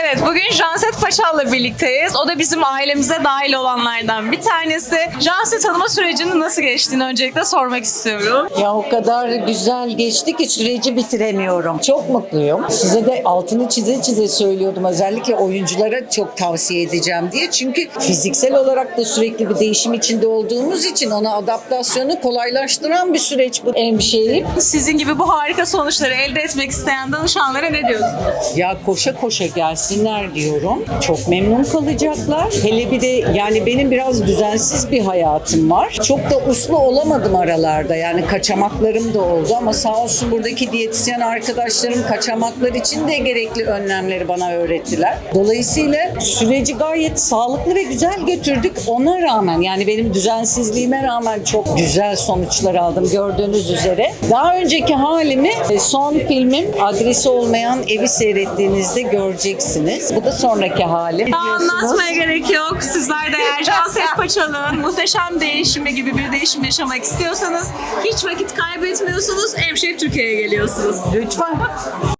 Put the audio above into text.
Evet bugün Janset Paşa'la birlikteyiz. O da bizim ailemize dahil olanlardan bir tanesi. Janset tanıma sürecinin nasıl geçtiğini öncelikle sormak istiyorum. Ya o kadar güzel geçti ki süreci bitiremiyorum. Çok mutluyum. Size de altını çize çize söylüyordum. Özellikle oyunculara çok tavsiye edeceğim diye. Çünkü fiziksel olarak da sürekli bir değişim içinde olduğumuz için ona adaptasyonu kolaylaştıran bir süreç bu hemşehrim. Sizin gibi bu harika sonuçları elde etmek isteyen danışanlara ne diyorsunuz? Ya koşa koşa gelsinler diyorum. Çok memnun kalacaklar. Hele bir de yani benim biraz düzensiz bir hayatım var. Çok da uslu olamadım aralarda. Yani kaçamaklarım da oldu ama sağ olsun buradaki diyetisyen arkadaşlarım kaçamaklar için de gerekli önlemleri bana öğrettiler. Dolayısıyla süreci gayet sağlıklı ve güzel götürdük. Ona rağmen yani benim düzensizliğime rağmen çok güzel sonuçlar aldım gördüğünüz üzere. Daha önceki halimi e, son filmim adresi olmayan evi seyrettiğinizde göreceksiniz. Bu da sonraki. Daha Biliyorsunuz. anlatmaya gerek yok. Sizler de eğer Janset Paşa'nın muhteşem değişimi gibi bir değişim yaşamak istiyorsanız hiç vakit kaybetmiyorsunuz. Hemşehri Türkiye'ye geliyorsunuz. Lütfen.